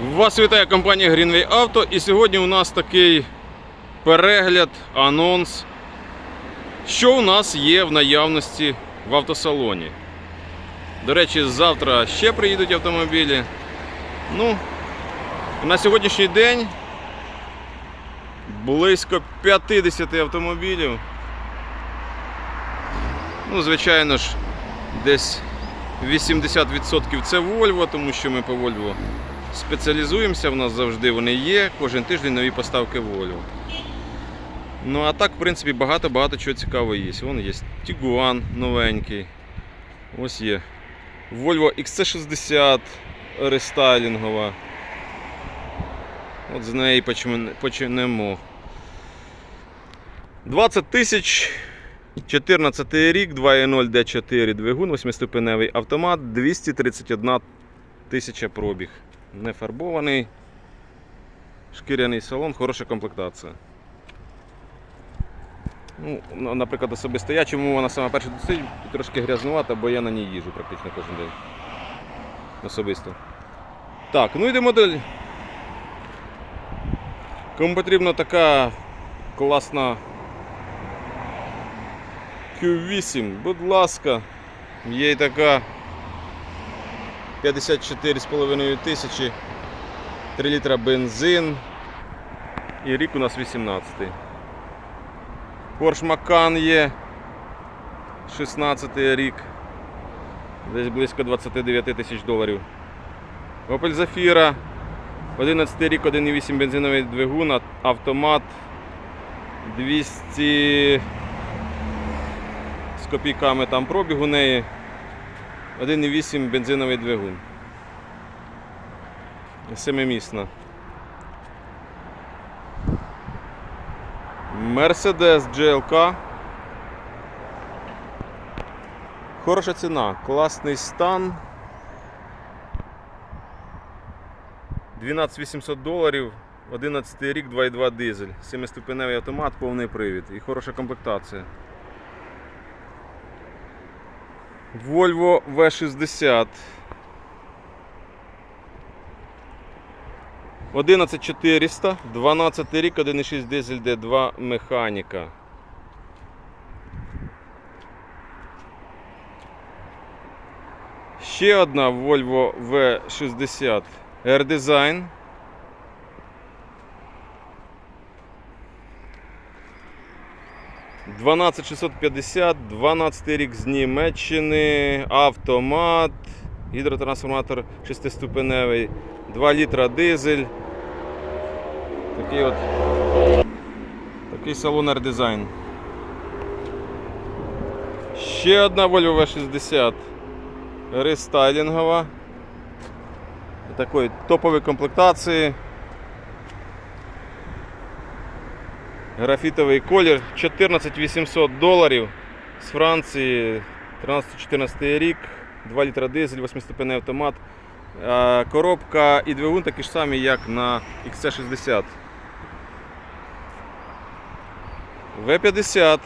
Вас вітає компанія Greenway Auto і сьогодні у нас такий перегляд, анонс, що у нас є в наявності в автосалоні. До речі, завтра ще приїдуть автомобілі. Ну, на сьогоднішній день близько 50 автомобілів. Ну, звичайно ж, десь 80% це Volvo, тому що ми по Volvo спеціалізуємося, в нас завжди вони є, кожен тиждень нові поставки Volvo. Ну а так, в принципі, багато-багато чого цікавого є. Вон є Tiguan новенький. Ось є Volvo XC60 рестайлінгова. От з неї почнемо. 20 тисяч 14 рік, 2.0 D4 двигун, 8-ступеневий автомат, 231 тисяча пробіг. Не фарбований, шкіряний салон, хороша комплектація. Ну, наприклад, особисто я, чому вона саме перша стоїть, трошки грязнувата, бо я на ній їжджу практично кожен день. Особисто. Так, ну йде модель. Кому потрібна така класна Q8, будь ласка, є і така 54,5 тисячі, 3 літра бензин. І рік у нас 18. Porsche Macan є 16 рік. Десь близько 29 тисяч доларів. Opel Zafira 11 рік, 1,8 бензиновий двигун, автомат 200 з копійками там пробіг у неї. 1,8 бензиновий двигун. Семимісна. Mercedes GLK. Хороша ціна, класний стан. 12800 доларів, 11 рік, 2,2 дизель, 7-ступеневий автомат, повний привід і хороша комплектація. Volvo V60. 11400, 12 рік, 1,6 дизель D2 механіка. Ще одна Volvo V60 R-Design. Дванадцять 650, 12 рік з Німеччини, автомат, гідротрансформатор 6-ступеневий, 2 літра дизель. Такий от такий салон R-Design. Ще одна Volvo V60 рестайлінгова. Такої топової комплектації. Графітовий колір 14 800 доларів з Франції 13-14 рік, 2 літра дизель, 8-ступенний автомат. Коробка і двигун такі ж самі, як на XC60. V50.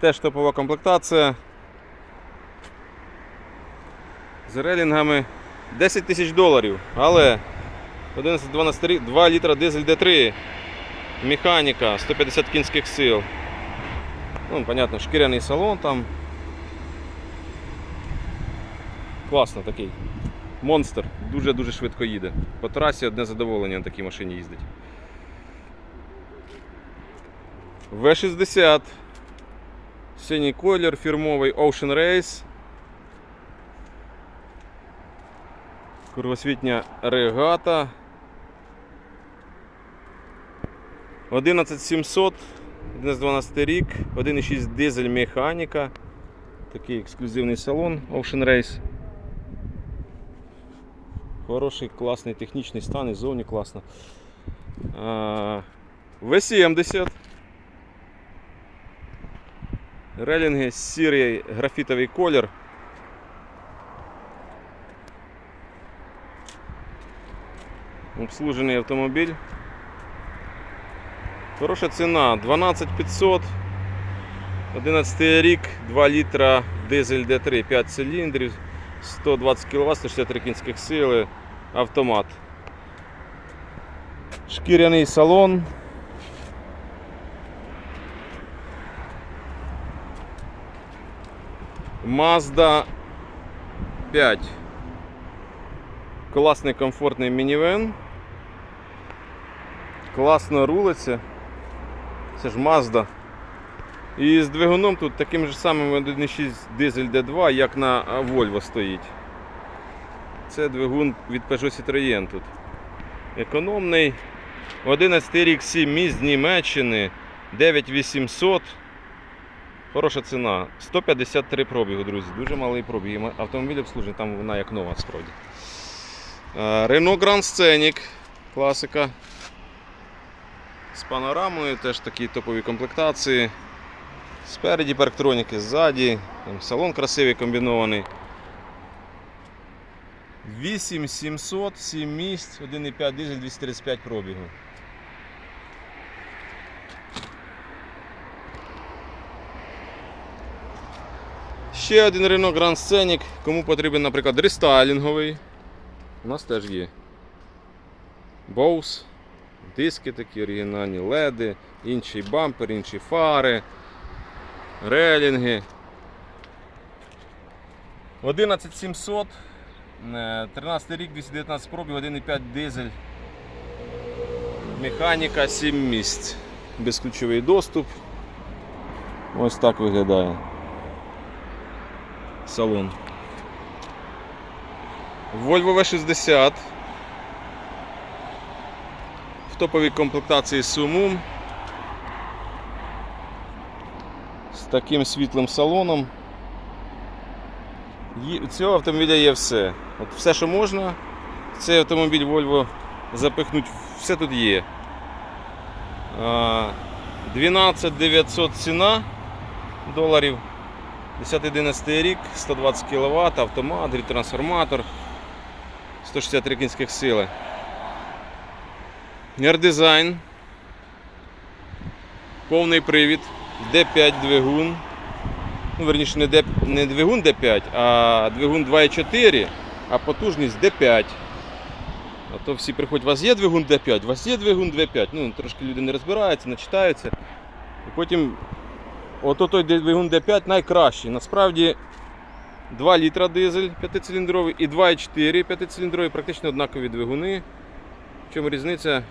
Теж топова комплектація. З релінгами 10 тисяч доларів, але 11-12 рік, 2 літра дизель D3, механіка, 150 кінських сил. Ну, понятно, шкіряний салон там. Класно такий. Монстр, дуже-дуже швидко їде. По трасі одне задоволення на такій машині їздить. В60. Синій колір, фірмовий Ocean Race. Кругосвітня регата. 11700, 12 рік, 1,6 дизель механіка. Такий ексклюзивний салон Ocean Race. Хороший, класний технічний стан і зовні класно. В70. Релінги сірий графітовий колір. Обслужений автомобіль. Хороша ціна 12500. 11 рік, 2 літра дизель D3, 5 циліндрів, 120 кВт, 163 кінських сили, автомат. Шкіряний салон. Mazda 5. Класний комфортний мінівен. Класно рулиться. Це ж Mazda. І з двигуном тут таким же самим 1.6 дизель D2, як на Volvo стоїть. Це двигун від Peugeot Citroën тут. Економний. 11 рік 7 місць Німеччини. 9800. Хороша ціна. 153 пробігу, друзі. Дуже малий пробіг. Автомобіль обслужений, там вона як нова справді. Renault Grand Scenic. Класика. З панорамою, теж такі топові комплектації. Спереді парктроніки, ззаді, там салон красивий комбінований. 8700, 7 місць, 1,5 дизель, 235 пробігу. Ще один Renault Grand Scenic. Кому потрібен, наприклад, рестайлінговий. У нас теж є. Bose, диски такі оригінальні, леди, інший бампер, інші фари, релінги. 11700, е, 13 рік, 219 пробів, 1,5 дизель. Механіка 7 місць. Безключовий доступ. Ось так виглядає салон. Volvo V60. Топовій комплектації Sumum. З таким світлим салоном. У цього автомобіля є все. От все, що можна, цей автомобіль Volvo запихнуть, все тут є. А, 12 900 ціна доларів. 10-11 рік, 120 кВт, автомат, трансформатор, 163 кінських сили. Нердизайн. Повний привід, D5 двигун. Ну, верніше, не, D, не двигун D5, а двигун 2.4, а потужність D5. А то всі приходять, у вас є двигун D5, у вас є двигун D5. Ну, трошки люди не розбираються, не читаються. І потім Ото той двигун D5 найкращий. Насправді 2 літра дизель 5-циліндровий і 2,4 5-циліндровий практично однакові двигуни. В чому різниця?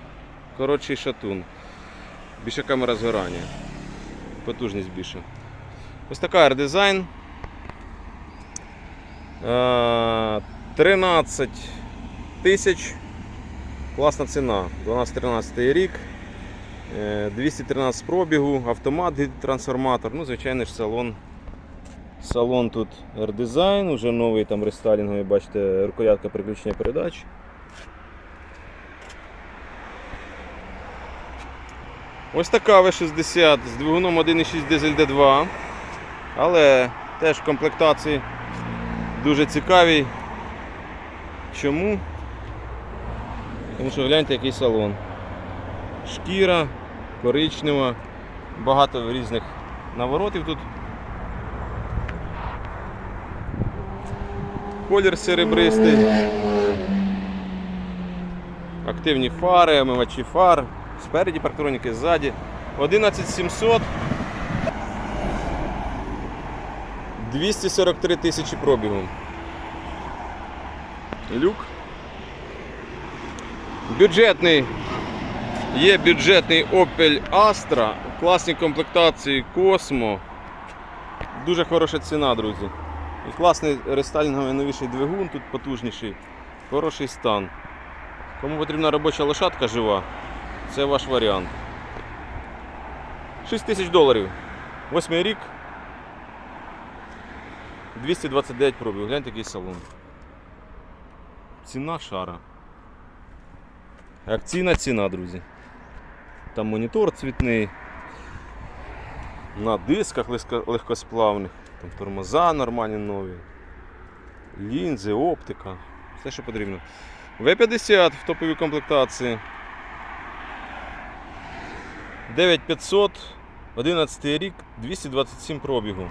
Коротший шатун. Більше камера згорання. Потужність більша. Ось така R-дизайн. Е, 13 тисяч. Класна ціна. 12-13 рік. Е, 213 пробігу, автомат трансформатор, ну, звичайно ж, салон. Салон тут R-Design, уже новий там рестайлінговий, бачите, рукоятка переключення передач. Ось така V60 з двигуном 1.6 дизель D2. Але теж комплектації дуже цікавий. Чому? Тому що гляньте, який салон шкіра, коричнева, багато різних наворотів тут. Колір серебристий. Активні фари, омивачі фар, спереді парктроніки, ззаді. 11700. 243 тисячі пробігу. Люк. Бюджетний Є бюджетний Opel Astra в класній комплектації Cosmo. Дуже хороша ціна, друзі. І класний рестайлінговий новіший двигун, тут потужніший, хороший стан. Кому потрібна робоча лошадка жива, це ваш варіант. 6 тисяч доларів. Восьмий рік. 229 пробів. Гляньте який салон. Ціна шара. Акційна ціна, друзі. Там монітор цвітний. На дисках легкосплавних, там тормоза нормальні нові, лінзи, оптика, все, що потрібно. В50 в топовій комплектації. 9500, 11 рік, 227 пробігу.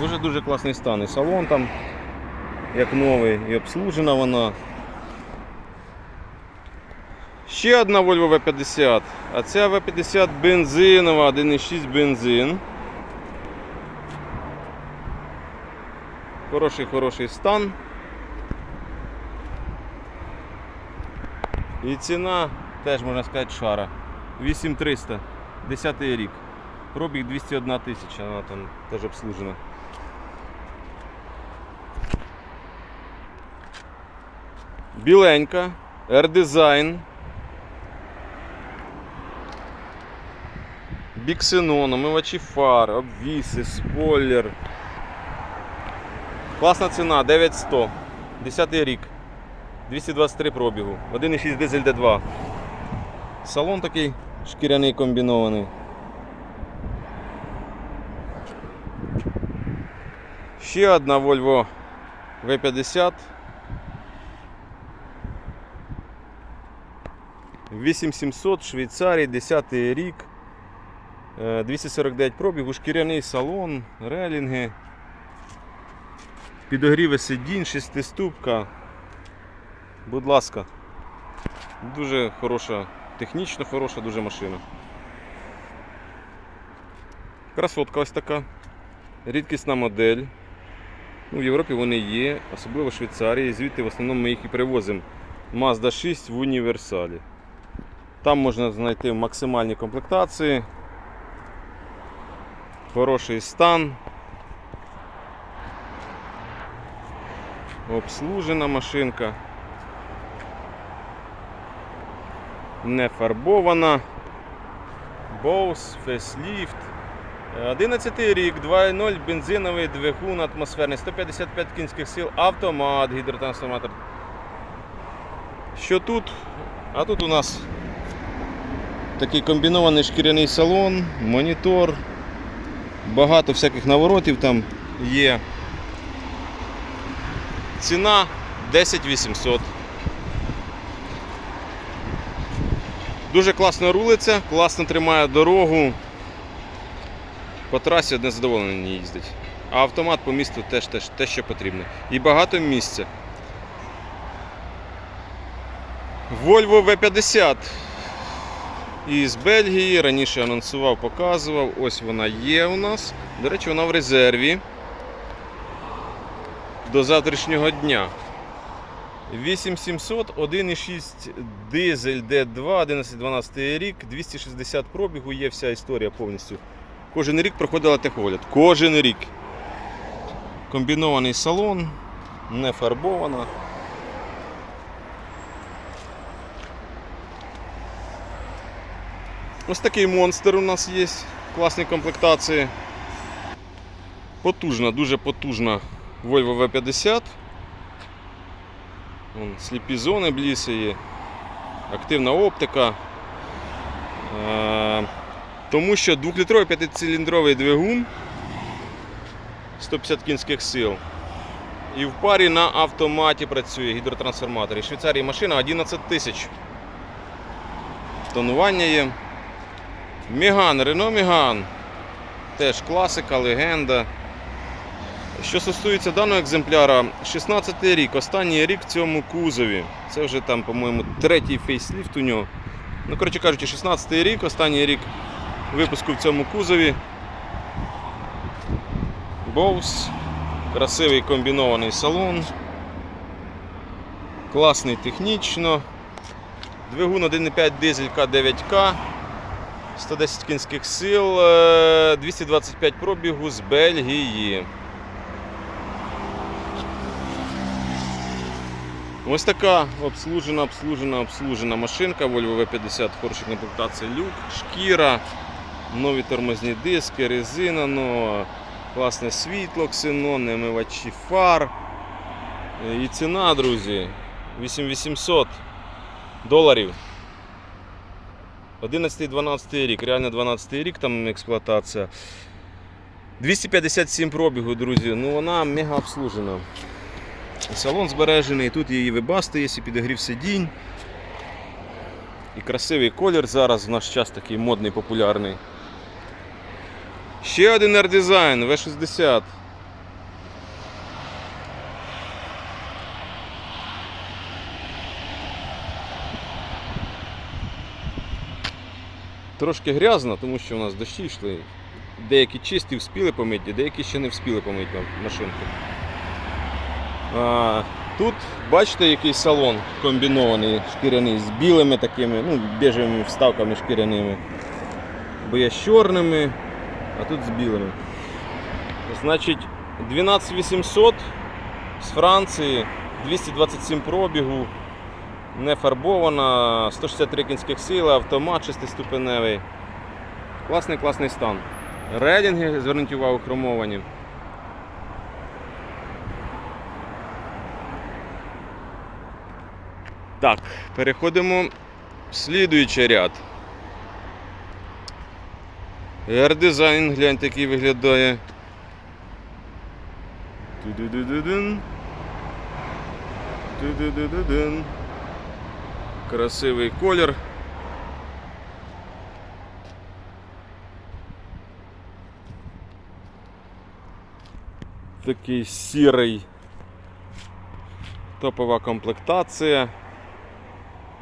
Дуже-дуже класний стан. І салон там як новий, і обслужена вона. Ще одна Volvo V50, а ця V50 бензинова, 1,6 бензин. Хороший, хороший стан. І ціна теж можна сказати шара. 8300, 10 рік. Пробіг 201 тисяча, вона там теж обслужена. Біленька, R-Design. Біксенон, омивачі фар, обвіси, спойлер. Класна ціна, 9100. 10 рік. 223 пробігу. 1,6 дизель D2. Салон такий шкіряний комбінований. Ще одна Volvo V50. 8700 Швейцарії, 10 рік. Е, 249 пробігу, шкіряний салон, релінги, підогріви сидінь, шестиступка. Будь ласка, дуже хороша, технічно хороша дуже машина. Красотка ось така. Рідкісна модель. Ну, в Європі вони є, особливо в Швейцарії. Звідти в основному ми їх і привозимо. Mazda 6 в універсалі. Там можна знайти в максимальній комплектації. Хороший стан. Обслужена машинка. Не фарбована. Bose, фейсліфт. 11 рік, 2.0 бензиновий двигун атмосферний, 155 кінських сил, автомат, гідротрансформатор. Що тут? А тут у нас такий комбінований шкіряний салон, монітор, багато всяких наворотів там є. Ціна 10 Дуже класно рулиться, класно тримає дорогу. По трасі одне задоволення їздить. А автомат по місту теж, теж те, що потрібно. І багато місця. Volvo V50 із Бельгії. Раніше анонсував, показував. Ось вона є у нас. До речі, вона в резерві до завтрашнього дня. 8700, 1,6 дизель D2, 11-12 рік, 260 пробігу, є вся історія повністю. Кожен рік проходила техогляд. Кожен рік. Комбінований салон, не фарбована. Ось такий монстр у нас є. Класні комплектації. Потужна, дуже потужна Volvo V50. Сліпі зони блісає, активна оптика. Е, тому що 2-літровий 5-циліндровий двигун 150 кінських сил. І в парі на автоматі працює гідротрансформатор. І Швейцарії машина 11 тисяч. Тонування є. Міган, Рено Міган. Теж класика, легенда. Що стосується даного екземпляра, 16 й рік, останній рік в цьому кузові. Це вже там, по-моєму, третій фейсліфт у нього. Ну, коротше кажучи, 16 рік, останній рік випуску в цьому кузові. Боус, красивий комбінований салон. Класний технічно. Двигун 1,5 дизель К9К. 110 кінських сил, е, 225 пробігу з Бельгії. Ось така обслужена, обслужена, обслужена машинка Volvo V50 хорошої комплектації люк, шкіра, нові тормозні диски, резина нова, класне світло, ксенон, омивачі фар. І ціна, друзі, 8800 доларів. 11-12 рік, реально 12 рік там експлуатація. 257 пробігу, друзі. Ну вона мега обслужена. Салон збережений, тут її і вибасти, і підігрів сидінь. І красивий колір зараз в наш час такий модний, популярний. Ще один R-Design V60. Трошки грязно, тому що у нас дощі йшли. Деякі чисті вспіли помити, деякі ще не вспіли помити машинку. Тут бачите, який салон комбінований, шкіряний, з білими такими, ну, біжевими вставками шкіряними. Бо є з чорними, а тут з білими. Значить, 12800 з Франції, 227 пробігу, не фарбована, 163 кінських сили, автомат 6-ступеневий. Класний класний стан. Рейдинги, зверніть увагу, хромовані. Так, переходимо в слідуючий ряд. R-дизайн, гляньте, який виглядає. Красивий колір. Такий сірий. Топова комплектація.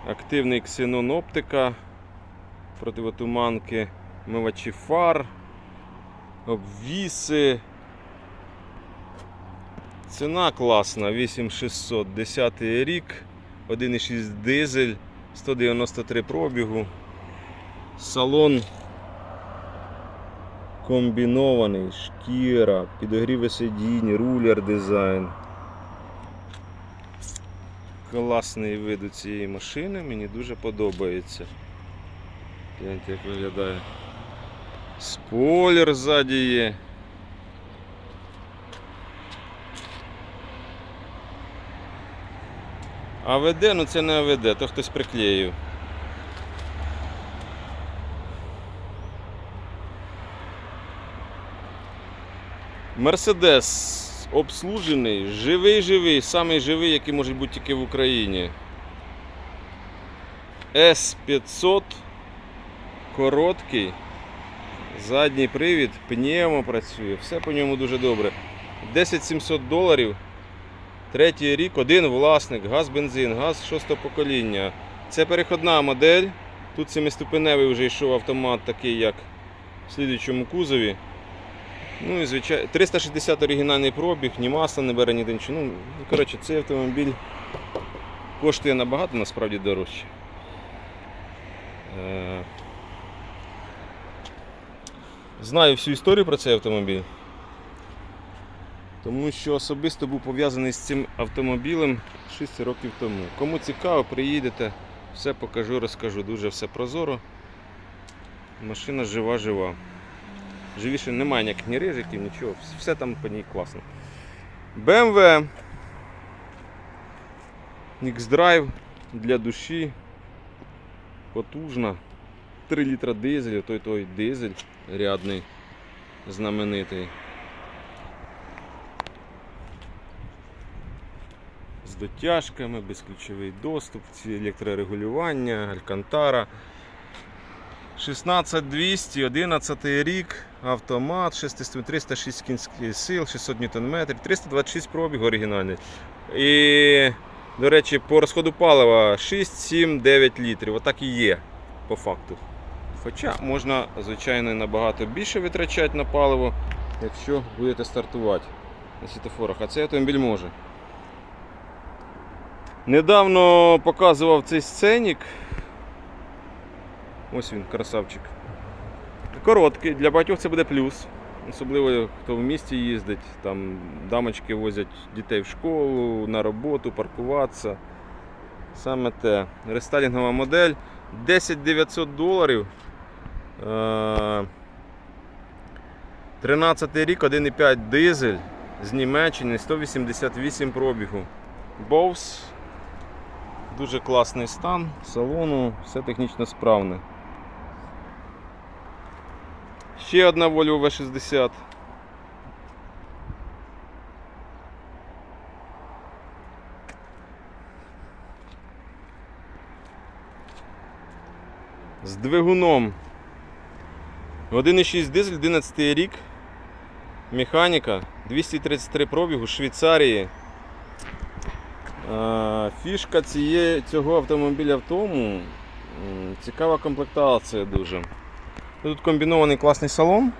Активний ксенон оптика. Противотуманки, мивачі фар, обвіси. Ціна класна, 8600, 10 рік, 1,6 дизель, 193 пробігу. Салон комбінований, шкіра, підогріви сидінь, рулер дизайн. Класний вид у цієї машини, мені дуже подобається. Гляньте, як виглядає. Спойлер ззаді є. АВД, ну це не АВД, то хтось приклеїв. Мерседес обслужений, живий-живий, самий живий, який може бути тільки в Україні. С500 короткий, задній привід, пневмо працює, все по ньому дуже добре. 10 700 доларів. Третій рік, один власник, газ бензин, газ шостого покоління. Це переходна модель. Тут семиступеневий вже йшов автомат, такий як в слідуючому кузові. Ну і звичайно, 360 оригінальний пробіг, ні масла не бере, ні нічого. Ну, коротше, цей автомобіль коштує набагато насправді дорожче. Е, Знаю всю історію про цей автомобіль. Тому що особисто був пов'язаний з цим автомобілем 6 років тому. Кому цікаво, приїдете, все покажу, розкажу. Дуже все прозоро. Машина жива-жива. Живіше немає ніяких ні рижиків, нічого. Все там по ній класно. BMW X-Drive для душі. Потужна. 3 літра дизель, той той дизель рядний, знаменитий. з дотяжками, безключовий доступ, ці електрорегулювання, алькантара. 16200, 11 рік, автомат, 600, 306 кінських сил, 600 Нм, 326 пробіг оригінальний. І, до речі, по розходу палива 6, 7, 9 літрів. Отак і є по факту. Хоча можна, звичайно, набагато більше витрачати на паливо, якщо будете стартувати на світофорах. А цей автомобіль може. Недавно показував цей сценік. Ось він, красавчик. Короткий, для багатьох це буде плюс. Особливо хто в місті їздить, там дамочки возять дітей в школу, на роботу, паркуватися. Саме те. Рестайлінгова модель 10 900 доларів. Е, 13 рік, 1,5 дизель з Німеччини, 188 пробігу. Bose Дуже класний стан салону, все технічно справне. Ще одна Volvo V60. З двигуном 1,6 дизель, 11 рік. Механіка, 233 пробігу Швейцарії. Фішка цього автомобіля в тому, цікава комплектація дуже. Тут комбінований класний салон,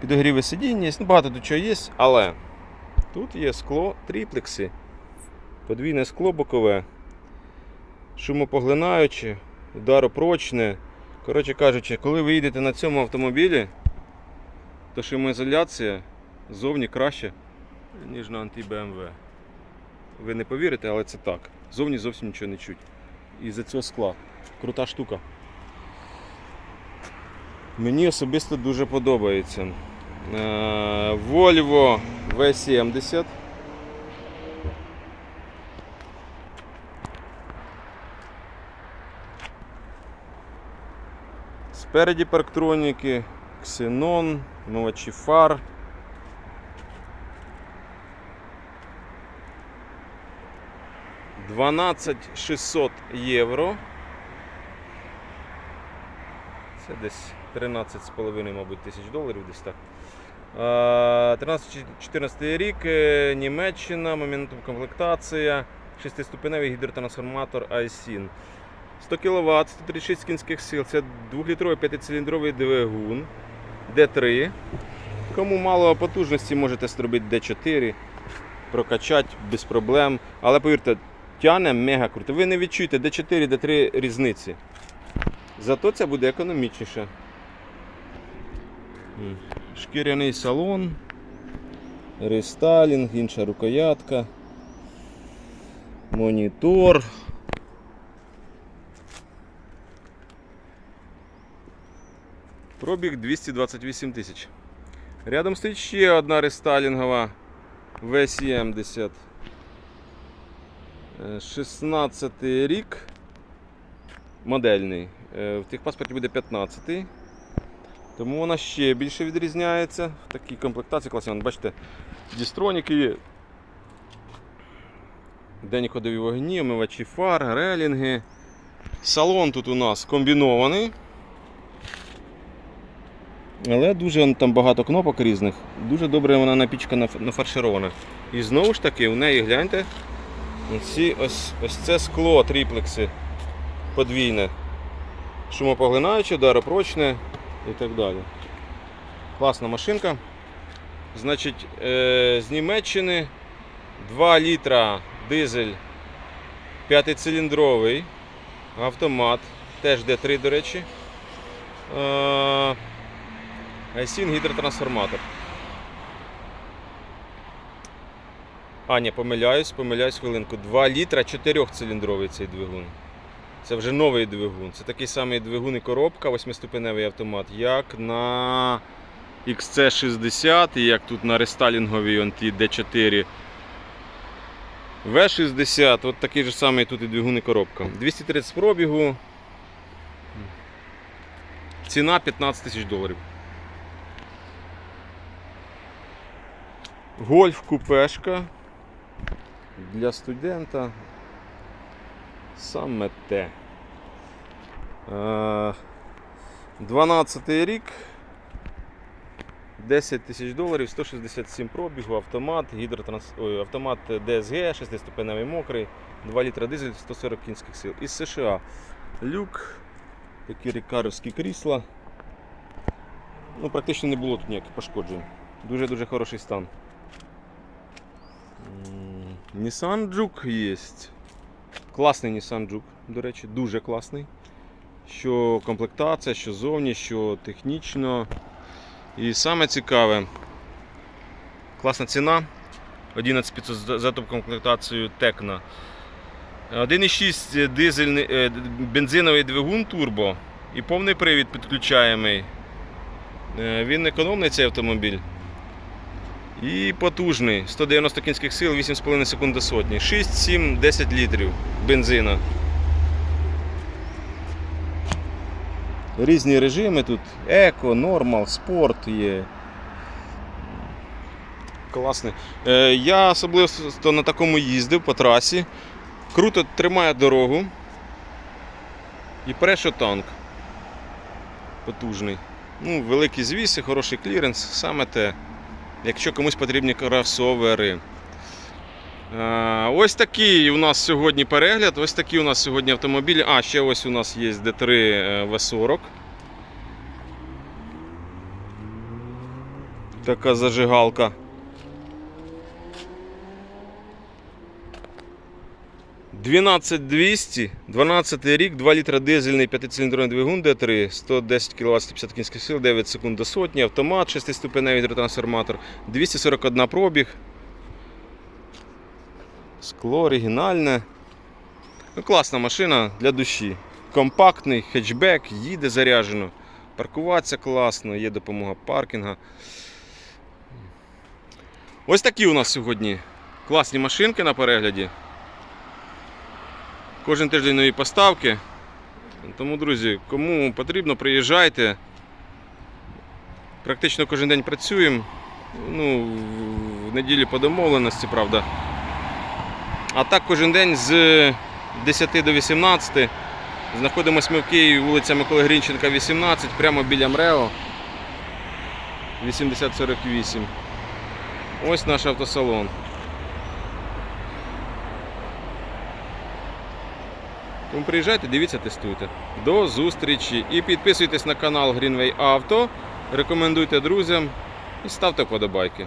підогріви сидіння, є, ну, багато до чого є, але тут є скло тріплекси. Подвійне скло бокове, шумопоглинаюче, ударопрочне. Коротше кажучи, коли ви їдете на цьому автомобілі, то шумоізоляція зовні краще, ніж на анти-БМВ. Ви не повірите, але це так. Зовні зовсім нічого не чуть. І за цього скла. Крута штука. Мені особисто дуже подобається. Е, Volvo V70. Спереді парктроніки, ксенон, мовачі фар. Дванадцять 600 євро. Це десь 13,5, мабуть, тисяч доларів десь так. 13-14 рік, е, Німеччина, моментом комплектація, 6-ступеневий гідротрансформатор iSyn. 100 кВт, 136 кінських сил. Це 2-літровий 5-циліндровий двигун D3. Кому мало потужності, можете зробити D4, прокачати без проблем. Але повірте, тяне мега круто. Ви не відчуєте D4, D3 різниці. Зато це буде економічніше. Шкіряний салон, рестайлінг, інша рукоятка, монітор. Пробіг 228 тисяч. Рядом стоїть ще одна рестайлінгова V70. Е, 16 рік. Модельний. Е, В техпаспорті буде 15. Тому вона ще більше відрізняється. В такій комплектації класні. Бачите, дістроніки є. Денні ходові вогні, омивачі фар, релінги. Салон тут у нас комбінований. Але дуже там багато кнопок різних. Дуже добре вона напічка нафарширована. І знову ж таки, у неї гляньте. Ці, ось, ось це скло тріплекси подвійне. Шумопоглинаюче, ударопрочне і так далі. Класна машинка. Значить, е, з Німеччини 2 літра дизель 5-циліндровий автомат, теж D3, до речі. Е, Айсін гідротрансформатор. А, ні, помиляюсь, помиляюсь хвилинку. 2 літра 4-циліндровий цей двигун. Це вже новий двигун. Це такий самий двигун і коробка, 8-ступеневий автомат, як на XC60 і як тут на рестайлінговій он D4. V60, от такий же самий тут і двигун і коробка. 230 пробігу. Ціна 15 тисяч доларів. Гольф купешка для студента. Саме те. Е, 12 рік. 10 тисяч доларів, 167 пробігу, автомат, гідротранс... Ой, автомат DSG, 6-ступеневий мокрий, 2 літра дизель, 140 кінських сил. Із США. Люк, такі рікаровські крісла. Ну, практично не було тут ніяких пошкоджень. Дуже-дуже хороший стан. Nissan Juke є. Класний Nissan Juke, до речі, дуже класний. Що комплектація, що зовні, що технічно. І саме цікаве, класна ціна. 11500 за- за топ-комплектацією Tecna. 1,6 дизельний, е, бензиновий двигун турбо і повний привід підключаємий. Е, Він економний цей автомобіль. І потужний. 190 кінських сил, 8,5 секунд до сотні. 6, 7, 10 літрів бензина. Різні режими тут. Еко, нормал, спорт є. Класний. Е, я особливо на такому їздив по трасі. Круто тримає дорогу. І перше танк. Потужний. Ну, великі звіси, хороший кліренс, саме те якщо комусь потрібні кросовери. Ось такий у нас сьогодні перегляд, ось такі у нас сьогодні автомобілі. А, ще ось у нас є D3 V40. Е, така зажигалка. 12200, 12 рік, 2 літра дизельний 5-циліндровий двигун D3, 110 кВт 150 кінських сил, 9 секунд до сотні, автомат, 6-ступеневий гідротрансформатор, 241 пробіг. Скло оригінальне. Ну, класна машина для душі. Компактний, хетчбек, їде заряджено. Паркуватися класно, є допомога паркінга. Ось такі у нас сьогодні класні машинки на перегляді. Кожен тиждень нові поставки. Тому, друзі, кому потрібно, приїжджайте. Практично кожен день працюємо. Ну, в неділі по домовленості, правда. А так кожен день з 10 до 18 знаходимося ми в Києві, вулиця Миколи Грінченка, 18, прямо біля МРЕО 8048. Ось наш автосалон. Тому приїжджайте, дивіться, тестуйте. До зустрічі. І підписуйтесь на канал Greenway Auto, рекомендуйте друзям і ставте вподобайки.